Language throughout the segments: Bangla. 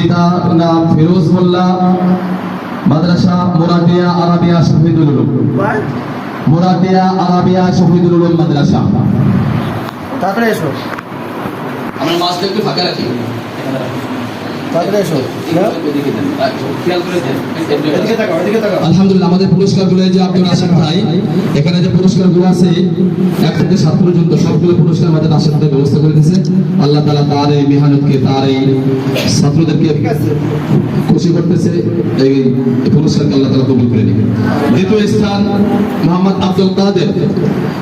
পিতা নাম ফিরোজ মোল্লা মাদ্রাসা মোরাদিয়া আরাবিয়া শহীদুল মোরাদিয়া আরাবিয়া শহীদুল উলুম মাদ্রাসা। তাড়াতাড়ি এসো। আমরা মাছটা একটু ফাঁকা রাখি। আলহামদুলিল্লাহ আমাদের পুরস্কারগুলো যে আব্দুল রাশেদ ভাই এখানে যে পুরস্কারগুলো আছে এক থেকে সাত পর্যন্ত সবগুলো পুরস্কার আমাদের রাশেদ ভাই ব্যবস্থা করে দিয়েছে। আল্লাহ তালা তার এই মেহনতকে তার এই ছাত্রদেরকে খুশি করতেছে এই পুরস্কারকে আল্লাহ তালা কবুল করে নেবে। দ্বিতীয় স্থান মোহাম্মদ আব্দুল কাদের।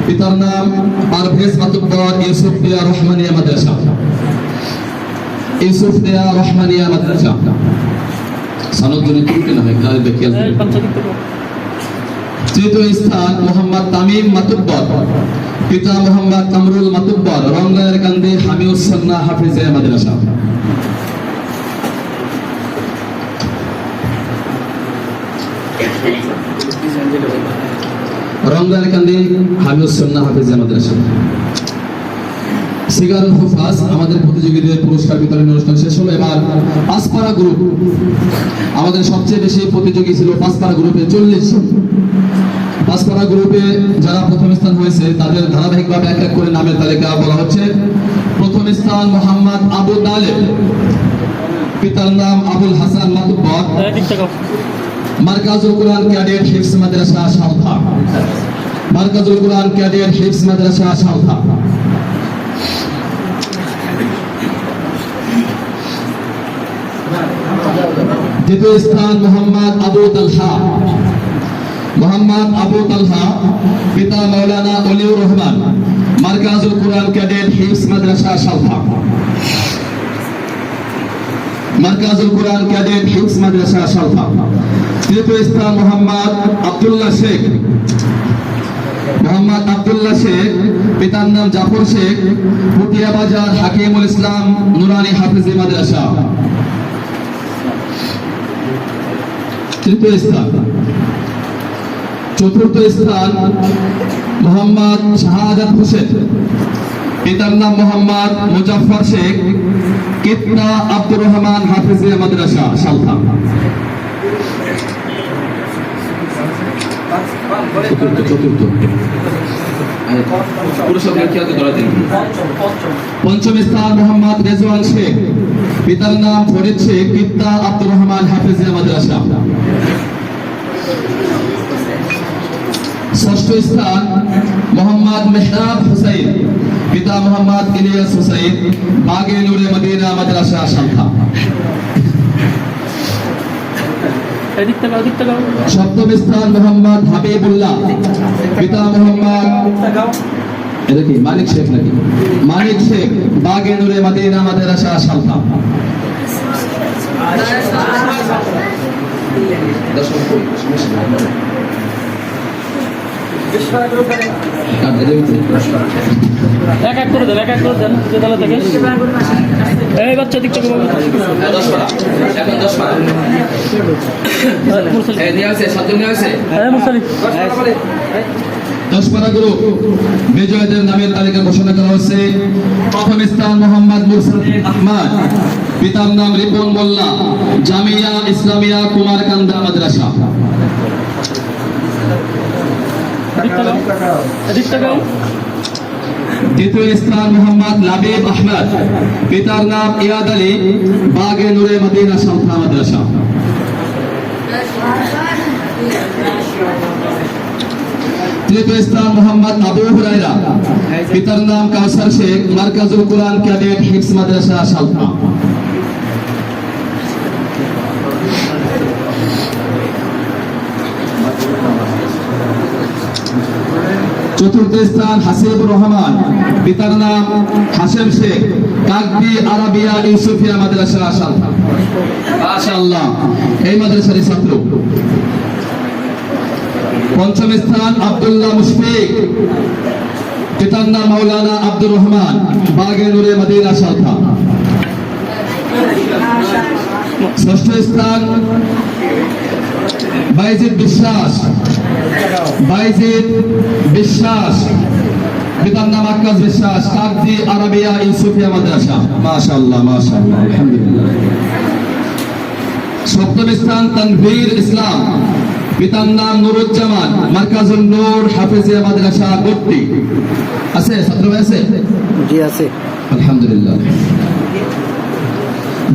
পিতার নাম পারভেজ মাতুব্বর ইউসুফ দিয়া রহমানিয়া মাদ্রাসা। ইউসুফ দিয়া রহমানিয়া মাদ্রাসা সনদ যদি ত্রুটি না হয় তাহলে দেখে তৃতীয় স্থান মোহাম্মদ তামিম মাতুব্বর। পিতা মোহাম্মদ কামরুল মাতুব্বর। রঙ্গায়ের কান্দি হামিউসন্না হাফিজে মাদ্রাসা। রমজান কান্দি হামিউসন্না হাফিজে মাদ্রাসা। সিগারুল হুফাজ আমাদের প্রতিযোগীদের পুরস্কার বিতরণ অনুষ্ঠান শেষ হলো। এবার পাঁচপাড়া গ্রুপ আমাদের সবচেয়ে বেশি প্রতিযোগী ছিল পাঁচপাড়া গ্রুপে চল্লিশ পাঁচপাড়া গ্রুপে যারা প্রথম স্থান হয়েছে, তাদের ধারাবাহিকভাবে এক এক করে নামের তালিকা বলা হচ্ছে। প্রথম স্থান মোহাম্মদ আবু তালেব। পিতার নাম আবুল হাসান মাতুব্বর। মার্কাজুল কোরআন ক্যাডেট হিফস মাদ্রাসা সাউথা মার্কাজুল কোরআন ক্যাডেট হিফস মাদ্রাসা সাউথা দ্বিতীয় স্থান মোহাম্মদ আবু তালহা। মোহাম্মদ আবু তালহা, পিতা মৌলানা অলিউর রহমান, মার্কাজুল কোরআন ক্যাডেট হিফস মাদ্রাসা সাউথা মার্কাজুল কোরআন ক্যাডেট হিফস মাদ্রাসা সাউথা তৃতীয় স্থান মোহাম্মদ আব্দুল্লাহ শেখ। মোহাম্মদ আব্দুল্লাহ শেখ, পিতার নাম জাফর শেখ পুটিয়া বাজার হাকিমুল ইসলাম নুরানি হাফিজি মাদ্রাসা। তৃতীয় স্থান। চতুর্থ স্থান মোহাম্মদ শাহাদাত হোসেন। পিতার নাম মোহাম্মদ মুজাফর শেখ কিতনা আব্দুর রহমান হাফিজিয়া মাদ্রাসা সালথা পঞ্চম স্থান মোহাম্মদ রেজওয়ান শেখ। পিতার নাম ফরিদ শেখ কিত্তা আব্দুর রহমান হাফিজিয়া মাদ্রাসা। ষষ্ঠ স্থান মোহাম্মদ মেহরাব হুসাইন, পিতা মোহাম্মদ ইলিয়াস হুসাইন বাগে নূরে মদিনা মাদ্রাসা শাখা। সপ্তম স্থান মোহাম্মদ হাবিবুল্লাহ, পিতা মোহাম্মদ এটা কি, মানিক শেখ নাকি? মানিক শেখ বাগে নূরে মদিনা মাদ্রাসা শাখা। দশম? সমস্যা এক এক করে দেন এক এক করে দেন যে তালা থেকে এই বাচ্চা দিক থেকে হ্যাঁ? হ্যাঁ মুসালি দশপাড়া গ্রুপ বিজয়ীদের নামের তালিকা ঘোষণা করা হচ্ছে প্রথম স্থান মোহাম্মদ আহমদ পিতার নাম রিপন মোল্লা জামিয়া ইসলামিয়া কুমার কুমারকান্দা মাদ্রাসা এদিক থেকে এদিক থেকে দ্বিতীয় স্থান মোহাম্মদ লাবিব আহমদ। পিতার নাম ইয়াদ আলী, বাগে নূরে মদিনা সালফা মাদ্রাসা। তৃতীয় স্থান মোহাম্মদ আবু হুরাইরা পিতার নাম কাউসার শেখ, মার্কাজুল কোরআন ক্যাডেট হিফস মাদ্রাসা, সালফা। চতুর্থ স্থান হাসিবুর রহমান। পিতার নাম হাসেম শেখ। কাকবি আরাবিয়া ইউসুফিয়া মাদ্রাসা সালফা মাশাআল্লাহ, এই মাদ্রাসার ছাত্র। পঞ্চম স্থান আব্দুল্লাহ মুশফিক। পিতার নাম মাওলানা আব্দুর রহমান। বাগে নূরে মদিনা সালফা ষষ্ঠ স্থান বাইজিদ বিশ্বাস। বাইজিদ বিশ্বাস পিতার নাম আকাশ বিশ্বাস কাকদি আরাবিয়া ইউসুফিয়া মাদ্রাসা। মাশাআল্লাহ মাশাআল্লাহ আলহামদুলিল্লাহ। সপ্তম স্থান তানভীর ইসলাম পিতার নাম নুরুজ্জামান মার্কাজুল নূর হাফিজিয়া মাদ্রাসা ভর্তি। আছে ছাত্র ভাই আছে? জি আছে। আলহামদুলিল্লাহ।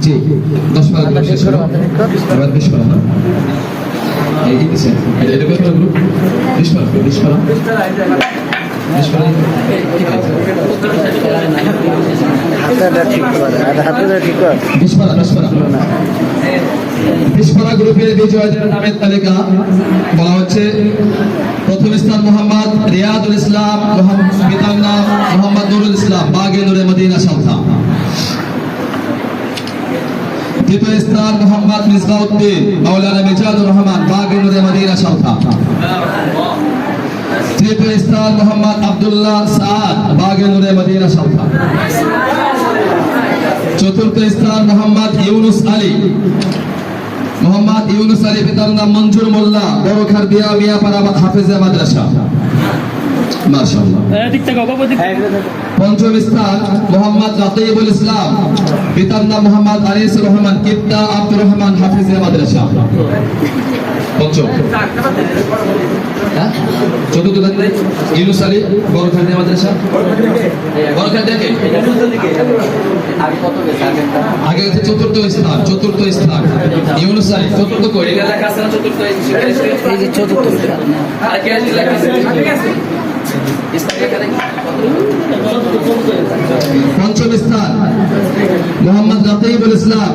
জি দশ বার বিশ এটা কত গ্রুপ বিশ বিশ বিশ বিশপাড়া গ্রুপের বিজয়ীদের নামের তালিকা বলা হচ্ছে প্রথম স্থান মোহাম্মদ রিয়াদুল ইসলাম মোহাম্মদ পিতার নাম মোহাম্মদ নুরুল ইসলাম বাগে নুরে মদিনা সালথা দ্বিতীয় স্থান মোহাম্মদ মিসবাউদ্দিন মাওলানা মিজাদুর রহমান বাগে নুরে মদিনা সালথা তৃতীয় স্থান মোহাম্মদ আব্দুল্লাহ সাদ বাগে মদিনা সালথা চতুর্থ স্থান মোহাম্মদ ইউনুস আলী। মোহাম্মদ ইউনুস আলী পিতার নাম মঞ্জুর মোল্লা বড় খারবিয়া মিয়াপাড়া হাফেজা মাদ্রাসা। মাশাআল্লাহ। থেকে দিক। থেকে। পঞ্চম স্থান মোহাম্মদ রাকিবুল ইসলাম। পিতার নাম মোহাম্মদ আনিসুর রহমান কিপ্তা আব্দুর রহমান হাফিজিয়া মাদ্রাসা। পঞ্চম। হ্যাঁ? চতুর্থ স্থান ইউনুস আলী বড় খারবিয়া মাদ্রাসা? বড় খারবিয়া আগে আছে চতুর্থ স্থান চতুর্থ স্থান। ইউনুস আলী চতুর্থ কই? এটা লেখা আছে না চতুর্থ? চতুর্থ পঞ্চম স্থান মোহাম্মদ রাকিবুল ইসলাম।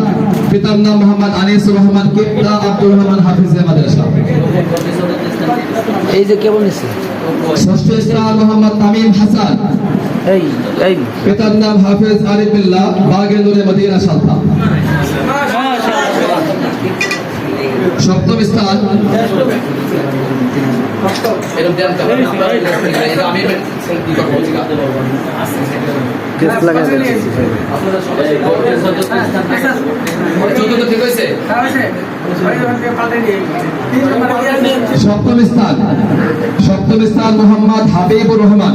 পিতার নাম মোহাম্মদ আনিসুর রহমান কিপ্তা আব্দুর রহমান হাফিজিয়া মাদ্রাসা এই যে কেবল নিছে ষষ্ঠ স্থান মোহাম্মদ তামিম হাসান। পিতার নাম হাফেজ আরিফুল্লাহ বাগে নুরে মদিনা সালতা সপ্তম স্থান সপ্তম স্থান সপ্তম স্থান মোহাম্মদ হাবিবুর রহমান।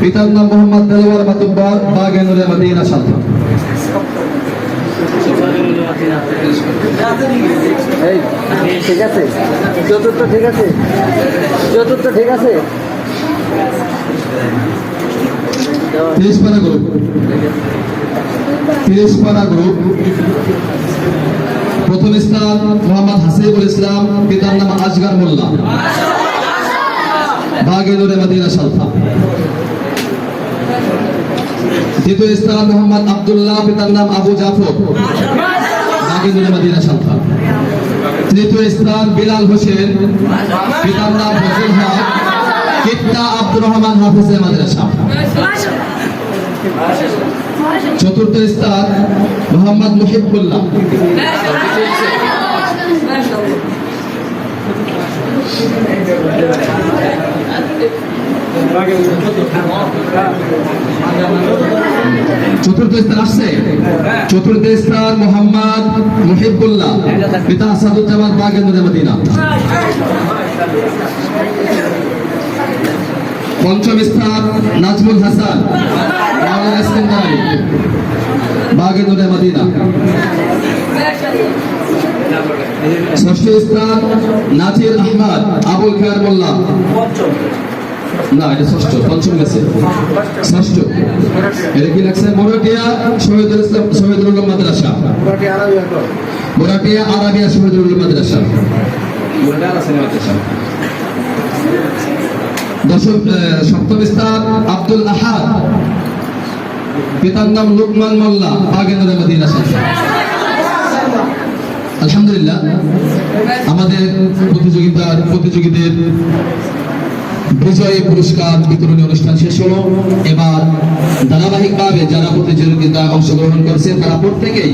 পিতার নাম মোহাম্মদ দেলওয়ার মাতুব্বর বাগে নুরে মদিনা সালতা এই ঠিক আছে। চতুর্থ ঠিক আছে। চতুর্থ ঠিক আছে। তিরিশ পারা গ্রুপ তিরিশ পারা গ্রুপ প্রথম স্থান মোহাম্মদ হাসিবুল ইসলাম পিতার নাম আজগার মোল্লা। মদিনা সালফা দ্বিতীয় স্থান মোহাম্মদ আব্দুল্লাহ পিতার নাম আবু জাফর। নুরে মদিনা সালফা তৃতীয় স্থান বিলাল হোসেন, পিতার নাম ফজল হক, কিত্তা আব্দুর রহমান হাফিজে মাদ্রাসা। চতুর্থ স্থান মোহাম্মদ মুহিবুল্লাহ। চতুর্থ স্থান আসছে? চতুর্থ স্থান মোহাম্মদ মুহিবুল্লাহ, পিতা আসাদুজ্জামান বাগেন্দ্র মদিনা। পঞ্চম স্থান নাজমুল হাসান বাগেন্দ্র মদিনা। ষষ্ঠ স্থান নাজির আহমদ, আবুল খায়ের মোল্লা। না, এটা ষষ্ঠ পঞ্চম গেছে ষষ্ঠ। এটা কি লাগছে শহীদুল ইসলাম শহীদুল মাদ্রাসা। আরাবিয়া শহীদুল মাদ্রাসা। দশম সপ্তম স্থান, আব্দুল আহাদ পিতার নাম লুকমান মোল্লা বাগেন্দ্র আলহামদুলিল্লাহ, আমাদের প্রতিযোগিতার প্রতিযোগীদের বিজয়ী পুরস্কার বিতরণী অনুষ্ঠান শেষ হলো। এবার ধারাবাহিকভাবে যারা প্রতিযোগিতায় অংশগ্রহণ করছে তারা প্রত্যেকেই